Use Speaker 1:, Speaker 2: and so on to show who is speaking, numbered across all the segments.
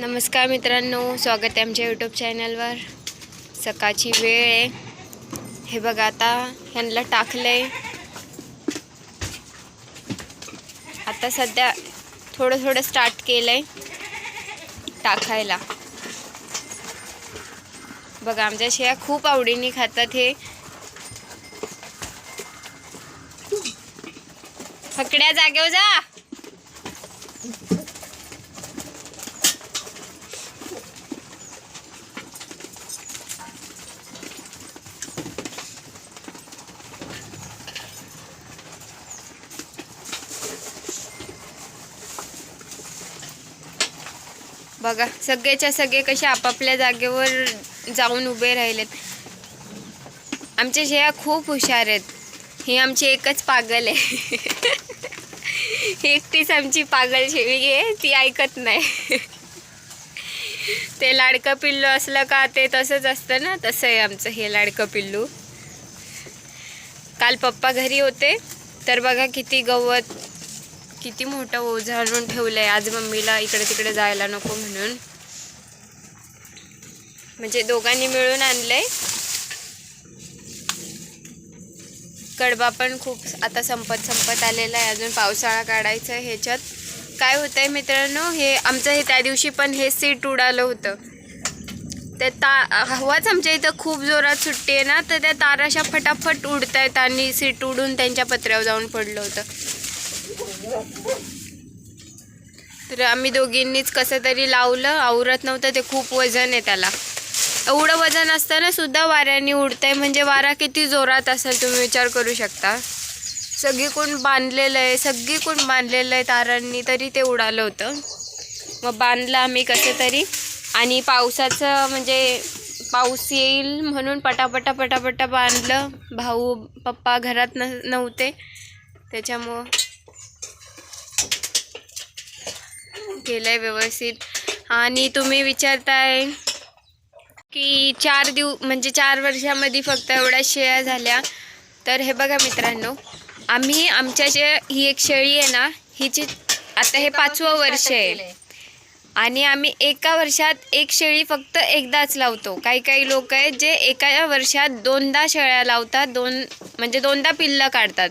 Speaker 1: नमस्कार मित्रांनो स्वागत आहे आमच्या यूट्यूब चॅनलवर सकाळची वेळ आहे. हे बघा आता ह्यांना टाकलंय. आता सध्या थोडं थोडं स्टार्ट केलंय टाकायला. बघा आमच्या शेया खूप आवडीने खातात हे. फकड्या जागेवर जा. बघा सगळेच्या सगळे कसे आपापल्या जागेवर जाऊन उभे राहिलेत. आमच्या शेया खूप हुशार आहेत. ही आमची एकच पागल आहे. एकटीच आमची पागल शेळी आहे ती ऐकत नाही. ते लाडकं पिल्लू असलं का ते तसंच असतं ना तसं आहे आमचं हे लाडकं पिल्लू. काल पप्पा घरी होते तर बघा किती गवत किती मोठं ओझाळून ठेवलं आहे आज मम्मीला इकडे तिकडे जायला नको म्हणून. म्हणजे दोघांनी मिळून आणलंय. कडबा पण खूप आता संपत संपत आलेला आहे. अजून पावसाळा काढायचा आहे ह्याच्यात. काय होतंय मित्रांनो हे आमचं हे त्या दिवशी पण हे सीट उडालं होतं. ते ता हवाच आमच्या इथं खूप जोरात सुट्टी आहे ना तर त्या ताराशा फटाफट उडत आहेत आणि सीट उडून त्यांच्या पत्र्यावर जाऊन पडलं होतं. तर आम्ही दोघींनीच कसं तरी लावलं. आवरत नव्हतं ते खूप वजन आहे त्याला. एवढं वजन असताना सुद्धा वाऱ्याने उडतंय. म्हणजे वारा किती जोरात असेल तुम्ही विचार करू शकता. सगळीकडून बांधलेलं आहे सगळीकडून बांधलेलं आहे तारांनी तरी ते उडालं होतं. मग बांधलं आम्ही कसं तरी. आणि पावसाचं म्हणजे पाऊस येईल म्हणून पटापटा पटापटा बांधलं. भाऊ पप्पा घरात न नव्हते. त्याच्यामुळं केलं आहे व्यवस्थित. आणि तुम्ही विचारताय की चार दिव म्हणजे चार वर्षामध्ये फक्त एवढ्या शेळ्या झाल्या. तर हे बघा मित्रांनो आम्ही आमच्या जे ही एक शेळी आहे ना हिची आता हे पाचवं वर्ष आहे. आणि आम्ही एका वर्षात एक शेळी फक्त एकदाच लावतो. काही काही लोक आहेत जे एका वर्षात दोनदा शेळ्या लावतात दोन म्हणजे दोनदा पिल्लं काढतात.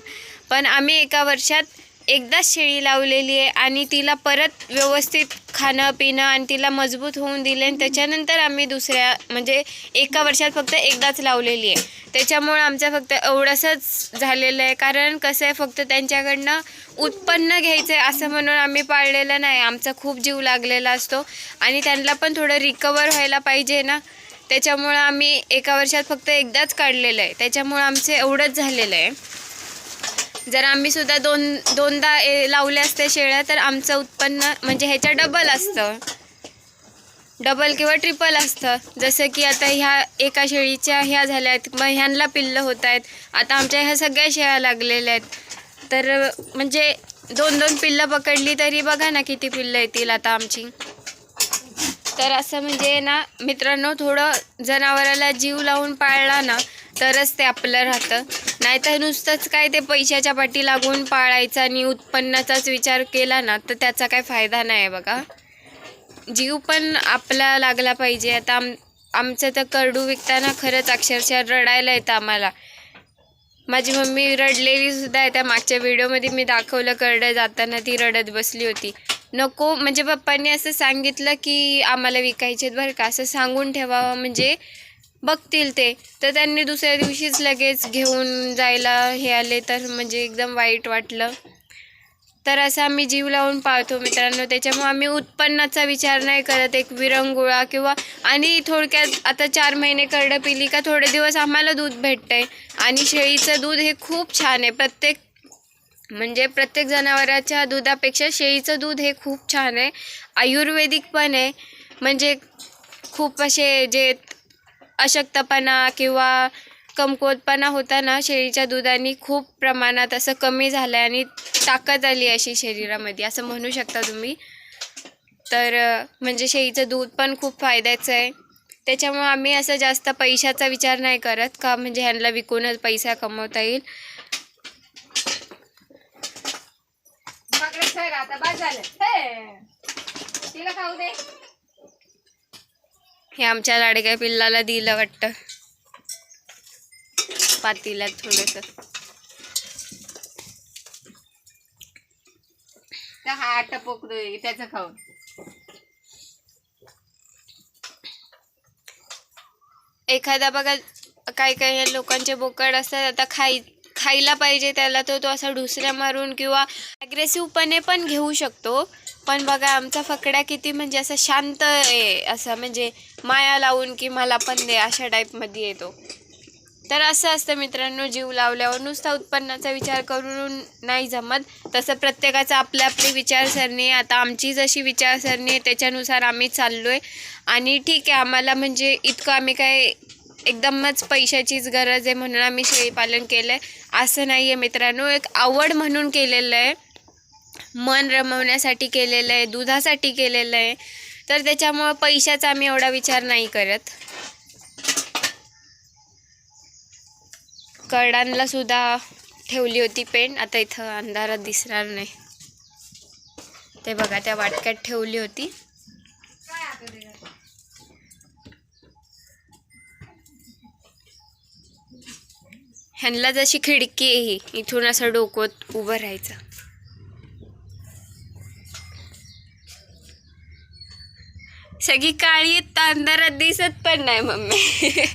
Speaker 1: पण आम्ही एका वर्षात एकदाच शेळी लावलेली आहे आणि तिला परत व्यवस्थित खाणं पिणं आणि तिला मजबूत होऊन दिले आणि त्याच्यानंतर आम्ही दुसऱ्या म्हणजे एका वर्षात फक्त एकदाच लावलेली आहे. त्याच्यामुळं आमचं फक्त एवढंसंच झालेलं आहे. कारण कसं आहे फक्त त्यांच्याकडनं उत्पन्न घ्यायचं आहे असं म्हणून आम्ही पाळलेलं नाही. आमचा खूप जीव लागलेला असतो आणि त्यांना पण थोडं रिकवर व्हायला पाहिजे ना. त्याच्यामुळं आम्ही एका वर्षात फक्त एकदाच काढलेलं आहे. त्याच्यामुळं आमचं एवढंच झालेलं आहे. जर आम्ही सुद्धा दोन दोनदा ए- लावल्या असत्या शेळ्या तर आमचं उत्पन्न म्हणजे ह्याच्या डबल असतं. डबल किंवा ट्रिपल असतं. जसं की आता ह्या एका शेळीच्या ह्या झाल्या आहेत मग ह्यांना पिल्लं होत आहेत. आता आमच्या ह्या सगळ्या शेळ्या लागलेल्या आहेत. तर म्हणजे दोन दोन पिल्लं पकडली तरी बघा ना किती पिल्लं येतील आता आमची. तर असं म्हणजे ना मित्रांनो थोडं जनावराला जीव लावून पाळला ना तरच ते आपलं राहतं. नाहीतर नुसतंच काय ते पैशाच्या पाठी लागून पाळायचं आणि उत्पन्नाचाच विचार केला ना तर त्याचा काय फायदा नाही आहे बघा. जीव पण आपला लागला पाहिजे. आता आम आमचं तर करडू विकताना खरंच अक्षरशः रडायला येतं आम्हाला. माझी मम्मी रडलेली सुद्धा आहे. त्या मागच्या व्हिडिओमध्ये मी दाखवलं करडं जाताना ती रडत बसली होती. नको म्हणजे पप्पांनी असं सांगितलं की आम्हाला विकायचे बरं का? असं सांगून ठेवावं. म्हणजे बघतील ते. तर त्यांनी दुसऱ्या दिवशीच लगेच घेऊन जायला हे आले तर म्हणजे एकदम वाईट वाटलं. तर असं आम्ही जीव लावून पाळतो मित्रांनो. त्याच्यामुळे आम्ही उत्पन्नाचा विचार नाही करत एक विरंगुळा किंवा आणि थोडक्यात आता चार महिने करडं पिली का थोडे दिवस आम्हाला दूध भेटतंय. आणि शेळीचं दूध हे खूप छान आहे. प्रत्येक म्हणजे प्रत्येक जनावराच्या दुधापेक्षा शेळीचं दूध हे खूप छान आहे. आयुर्वेदिक पण आहे. म्हणजे खूप असे जे अशक्तपणा किंवा कमकुवतपणा होता ना शेळीच्या दुधाने खूप प्रमाणात असं कमी झालं आहे आणि ताकद आली अशी शरीरामध्ये असं म्हणू शकता तुम्ही. तर म्हणजे शेळीचं दूध पण खूप फायद्याचं आहे. त्याच्यामुळं आम्ही असं जास्त पैशाचा विचार नाही करत का म्हणजे ह्यांना विकूनच पैसा कमवता येईल.
Speaker 2: आता बाद झालं तिला खाऊ दे.
Speaker 1: हे आमच्या लाडक्या पिल्लाला दिलं वाटतं. पातीला थोडस.
Speaker 2: हा आटा पोकळी त्याचं खाऊन.
Speaker 1: एखादा बघा काही काही लोकांचे बोकड असतात आता खाई खायला पाहिजे त्याला तो तो असा ढुसऱ्या मारून किंवा ॲग्रेसिव्हपणे पण घेऊ शकतो. पण बघा आमचा फकड्या किती म्हणजे असं शांत आहे. असं म्हणजे माया लावून की मला पण दे अशा टाईपमध्ये येतो. तर असं असतं मित्रांनो जीव लावल्यावर. नुसता उत्पन्नाचा विचार करून नाही जमत. तसं प्रत्येकाचं आपली आपली विचारसरणी आहे. आता आमची जशी विचारसरणी आहे त्याच्यानुसार आम्ही चाललो आहे आणि ठीक आहे आम्हाला म्हणजे इतकं आम्ही काय एकदमच पैशाचीच गरज आहे म्हणून आम्ही शेळीपालन केलं आहे असं नाही आहे मित्रांनो एक आवड म्हणून केलेलं आहे. मन रमवण्यासाठी केलेलं आहे दुधासाठी केलेलं आहे. तर त्याच्यामुळं पैशाचा आम्ही एवढा विचार नाही करत. कडांला सुद्धा ठेवली होती पेंट आता इथं अंधारात दिसणार नाही. ते बघा त्या वाटक्यात ठेवली होती. ह्यांना जशी खिडकी आहे ही इथून असं डोकं उभं राहायचं. सगळी काळी आहेत, तर दिसत पण नाही मम्मी.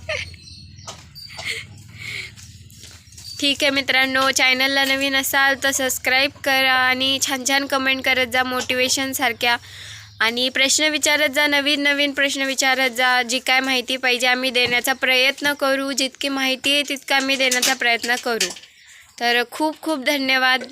Speaker 1: ठीक आहे मित्रांनो चॅनलला नवीन असाल तर सबस्क्राईब करा आणि छान छान कमेंट करत जा. मोटिवेशनसारख्या आणि प्रश्न विचारत जा नवीन नवीन प्रश्न विचारत जा जी काय माहिती पाहिजे आम्ही देण्याचा प्रयत्न करू जितकी माहिती आहे तितका आम्ही देण्याचा प्रयत्न करू. तर खूप खूप धन्यवाद.